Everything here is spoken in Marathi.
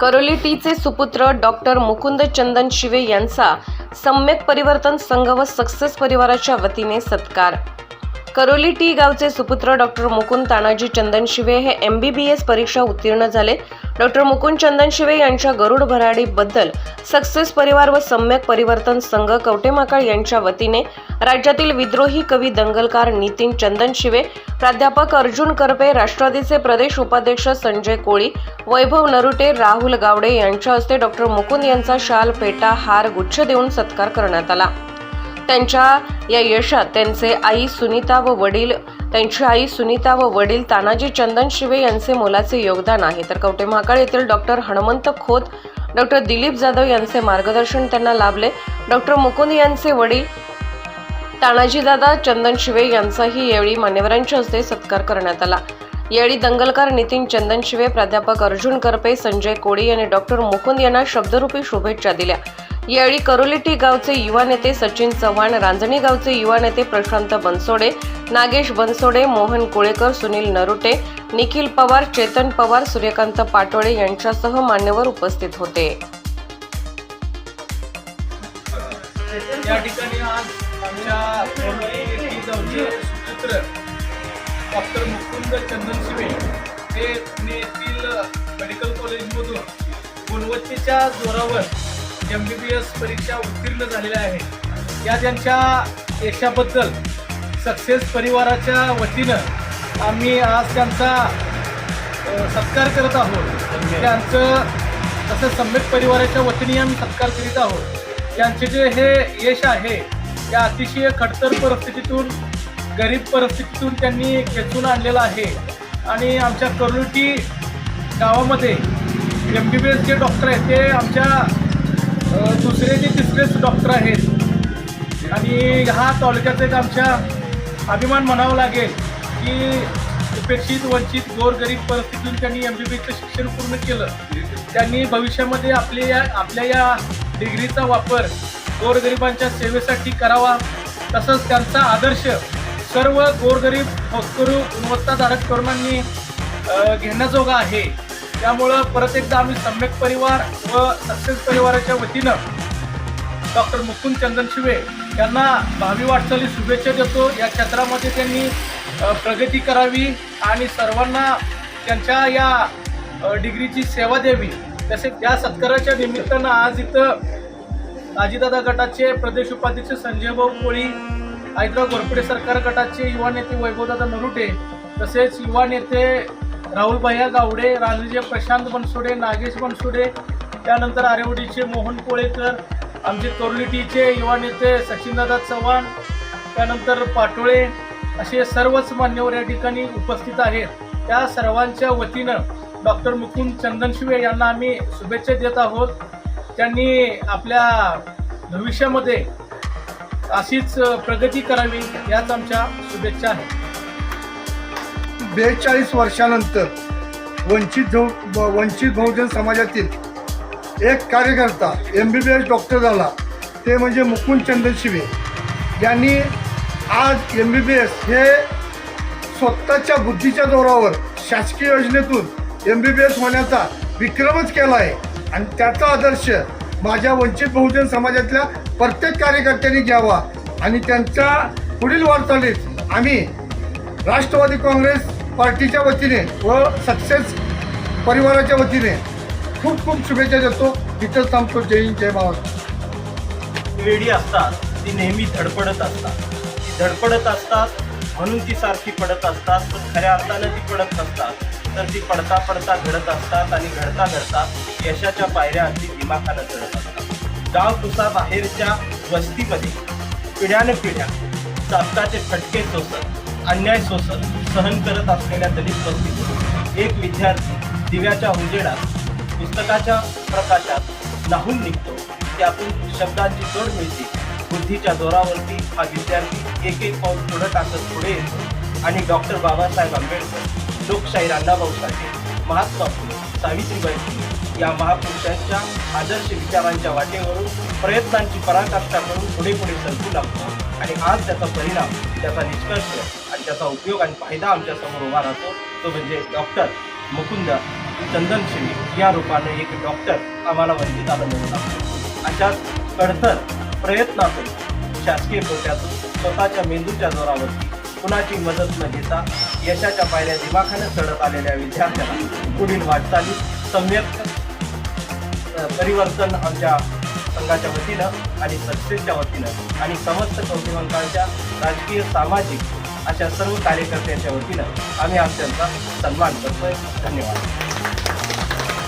करोली टीचे सुपुत्र डॉक्टर मुकुंद चंदन शिवे यांचा सम्यक परिवर्तन संघ व सक्सेस परिवाराच्या वतीने सत्कार. करोली टी गावचे सुपुत्र डॉक्टर मुकुंद तानाजी चंदन शिवे हे एम बी बी एस परीक्षा उत्तीर्ण झाले. डॉक्टर मुकुंद चंदन शिवे यांच्या गरुड भराडीबद्दल सक्सेस परिवार व सम्यक परिवर्तन संघ कवटेमाकाळ यांच्या वतीने राज्यातील विद्रोही कवी दंगलकार नितीन चंदन शिवे प्राध्यापक अर्जुन करपे राष्ट्रवादीचे प्रदेश उपाध्यक्ष संजय कोळी वैभव नरुटे राहुल गावडे यांच्या हस्ते डॉक्टर मुकुंद यांचा शाल पेटा हार गुच्छ देऊन सत्कार करण्यात आला. त्यांच्या या यशात त्यांचे आई सुनीता व वडील त्यांची आई सुनीता व वडील तानाजी चंदन शिवे यांचे मोलाचे योगदान आहे. तर कवटे महाकाळ येथील डॉक्टर हनुमंत खोत डॉक्टर दिलीप जाधव यांचे मार्गदर्शन त्यांना लाभले. डॉक्टर मुकुंद यांचे वडील तानाजीदादा चंदन शिवे यांचाही यावेळी मान्यवरांच्या हस्ते सत्कार करण्यात आला. यावेळी दंगलकार नितीन चंदन शिवे प्राध्यापक अर्जुन करपे संजय कोळी यांनी डॉक्टर मुकुंद यांना शब्दरूपी शुभेच्छा दिल्या. यावेळी करोलिटी गावचे युवा नेते सचिन चव्हाण रांजणी गावचे युवा नेते प्रशांत बनसोडे नागेश बनसोडे मोहन कोळेकर सुनील नरुटे निखिल पवार चेतन पवार सूर्यकांत पाटोळे यांच्यासह मान्यवर उपस्थित होते. या ठिकाणी आज डॉक्टर मुकुंद चंदन शिवे हे पुणे येथील मेडिकल कॉलेजमधून गुणवत्तेच्या जोरावर एम बी बी एस परीक्षा उत्तीर्ण झालेल्या आहेत. या त्यांच्या यशाबद्दल सक्सेस परिवाराच्या वतीनं आम्ही आज त्यांचा सत्कार करत आहोत. त्यांचं तसं सम्यक परिवाराच्या वतीने आम्ही सत्कार करीत आहोत. त्यांचे जे हे यश आहे त्या अतिशय खडतर परिस्थितीतून गरीब परिस्थितीतून त्यांनी खेचून आणलेलं आहे. आणि आमच्या करुटी गावामध्ये एम बी बी एस जे डॉक्टर आहेत ते आमच्या दुसरे ते तिसरेच डॉक्टर आहेत आणि हा तालुक्याचा एक आमच्या अभिमान म्हणावा लागेल की उपेक्षित वंचित गोरगरीब परिस्थितीतून त्यांनी एम बी बी एसचं शिक्षण पूर्ण केलं. त्यांनी भविष्यामध्ये आपले या आपल्या या डिग्रीचा वापर गोरगरिबांच्या सेवेसाठी करावा. तसंच त्यांचा आदर्श सर्व गोरगरीब होतकरू गुणवत्ताधारक तरुणांनी घेण्याजोगा आहे. त्यामुळं परत एकदा आम्ही सम्यक परिवार व सक्सेस परिवाराच्या वतीनं डॉक्टर मुकुंद चंदन शिवे यांना भावी वाटचाली शुभेच्छा देतो. या क्षेत्रामध्ये त्यांनी प्रगती करावी आणि सर्वांना त्यांच्या या डिग्रीची सेवा द्यावी. तसेच या सत्काराच्या निमित्तानं आज इथं आजीदादा गटाचे प्रदेश उपाध्यक्ष संजय भाऊ कोळी हैदराबाद घोरपडे सरकार गटाचे युवा नेते वैभवदादा नरुटे तसेच युवा नेते राहुल भैया गावडे राजूचे प्रशांत बनसोडे नागेश बनसोडे त्यानंतर आरेवडीचे मोहन कोळेकर आमचे कोर्लिटीचे युवा नेते सचिनदादा चव्हाण त्यानंतर पाटोळे असे सर्वच मान्यवर या ठिकाणी उपस्थित आहेत. त्या सर्वांच्या वतीनं डॉक्टर मुकुंद चंदनशिवे यांना आम्ही शुभेच्छा देत आहोत. त्यांनी आपल्या भविष्यामध्ये अशीच प्रगती करावी याच आमच्या शुभेच्छा आहेत. बेचाळीस वर्षानंतर वंचित वंचित बहुजन समाजातील एक कार्यकर्ता M B B S doctor झाला ते म्हणजे मुकुंद चंदन शिवे. यांनी आज एम बी बी एस हे स्वतःच्या बुद्धीच्या जोरावर शासकीय योजनेतून एम बी बी एस होण्याचा विक्रमच केला आहे. आणि त्याचा आदर्श माझ्या वंचित बहुजन समाजातल्या प्रत्येक कार्यकर्त्यांनी घ्यावा. आणि त्यांच्या पुढील वाटचालीत आम्ही राष्ट्रवादी काँग्रेस पार्टीच्या वतीने व सक्सेस परिवाराच्या वतीने खूप खूप शुभेच्छा देतो. तिथं थांबतो. जय हिंद जय महाराष्ट्र वेडी असतात ती नेहमी धडपडत असतात. ती धडपडत असतात म्हणून ती सारखी पडत असतात. पण खऱ्या अर्थानं ती पडत नसतात. तर ती पडता पडता घडत असतात आणि घडता घडता यशाच्या पायऱ्या अगदी दिमाखानं चढत असतात. गाव तुसा बाहेरच्या वस्तीमध्ये पिढ्यानं पिढ्या चापकाचे फटके सोसत अन्याय सोसत सहन करत असलेल्या दलित वस्तीतून एक विद्यार्थी दिव्याच्या उजेडात पुस्तकाच्या प्रकाशात नाहून निघतो. त्यातून शब्दांची जोड मिळते. बुद्धीच्या जोरावरती हा विद्यार्थी एक एक पाऊल पुढं टाकत पुढे येतो. आणि डॉक्टर बाबासाहेब आंबेडकर लोकशाही रांधाभाऊ साठे महात्मा फुले सावित्रीबाई फुले या महापुरुषांच्या आदर्श विचारांच्या वाटेवरून प्रयत्नांची पराकाष्ठा करून पुढे पुढे सरकू लागतो. आणि आज त्याचा परिणाम त्याचा निष्कर्ष आणि त्याचा उपयोग आणि फायदा आमच्यासमोर उभा राहतो तो म्हणजे डॉक्टर मुकुंद चंदनशिवी या रूपाने एक डॉक्टर आम्हाला वंचित आलं नव्हता अशाच कणखर प्रयत्नातून शासकीय कोट्यातून स्वतःच्या मेंदूच्या जोरावरती कुणाची मदत न घेता यशाच्या पायऱ्या दिमाखाने चढत आलेल्या विद्यार्थ्यांना पुढील वाटचाली सम्यक परिवर्तन आमच्या संघाच्या वतीनं आणि संस्थेच्या वतीनं आणि समस्त कौशलवंतांच्या राजकीय सामाजिक अशा सर्व कार्यकर्त्यांच्या वतीनं आम्ही आमच्यांचा सन्मान करतोय. धन्यवाद.